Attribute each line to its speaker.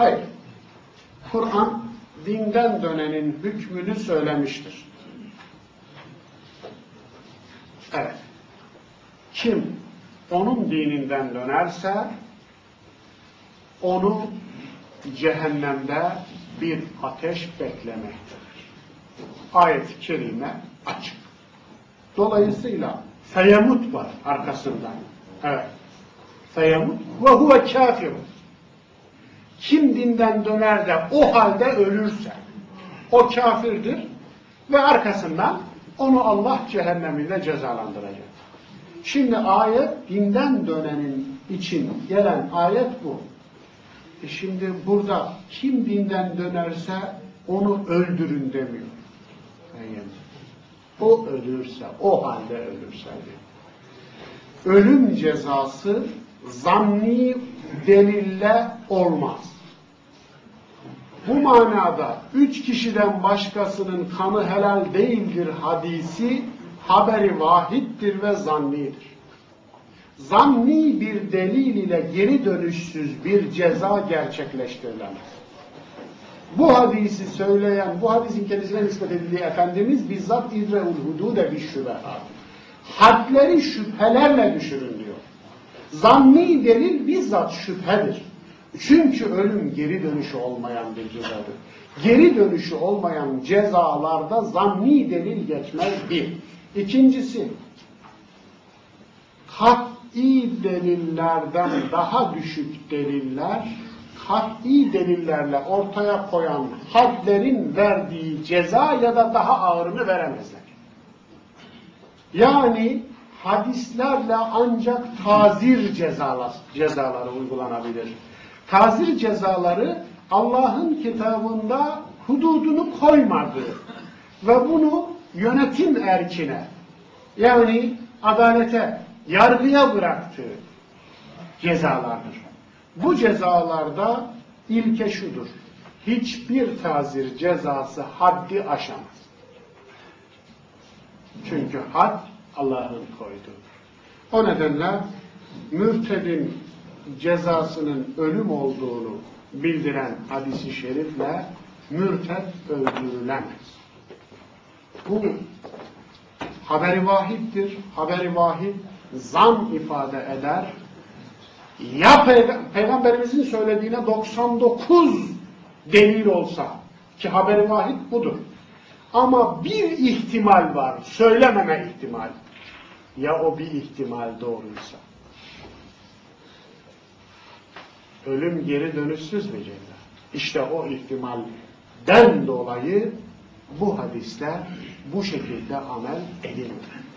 Speaker 1: Hayır. Kur'an dinden dönenin hükmünü söylemiştir. Evet. Kim onun dininden dönerse onu cehennemde bir ateş beklemektedir. Ayet-i kerime açık. Dolayısıyla feyemut var arkasından. Evet. Feyemut ve huve kafir. Kim dinden döner de o halde ölürse o kafirdir ve arkasından onu Allah cehennemiyle cezalandıracak. Şimdi ayet dinden dönenin için gelen ayet bu. E şimdi burada kim dinden dönerse onu öldürün demiyor. O ölürse, o halde ölürse diyor. Ölüm cezası zanni delille olmaz. Bu manada üç kişiden başkasının kanı helal değildir hadisi haberi vahittir ve zannidir. Zanni bir delil ile geri dönüşsüz bir ceza gerçekleştirilemez. Bu hadisi söyleyen, bu hadisin kendisine nispet edildiği Efendimiz bizzat idreul hudude bir şübehat. Hadleri şüphelerle düşürün. Zanni delil bizzat şüphedir. Çünkü ölüm geri dönüşü olmayan bir cezadır. Geri dönüşü olmayan cezalarda zanni delil geçmez bir. İkincisi, kat'i delillerden daha düşük deliller, kat'i delillerle ortaya koyan hadlerin verdiği ceza ya da daha ağırını veremezler. Yani hadislerle ancak tazir cezalar, cezaları uygulanabilir. Tazir cezaları Allah'ın kitabında hududunu koymadı ve bunu yönetim erkine yani adalete, yargıya bıraktığı cezalardır. Bu cezalarda ilke şudur. Hiçbir tazir cezası haddi aşamaz. Çünkü had Allah'ın koyduğu. O nedenle mürtedin cezasının ölüm olduğunu bildiren hadisi şerifle mürted öldürülemez. Bu haberi vahiddir. Haberi vahid zan ifade eder. Ya Peygamberimizin söylediğine 99 delil olsa ki haberi vahid budur. Ama bir ihtimal var, söylememe ihtimal. Ya o bir ihtimal doğruysa. Ölüm geri dönüşsüz bir ceza. İşte o ihtimalden dolayı bu hadisler bu şekilde amel edilmiyor.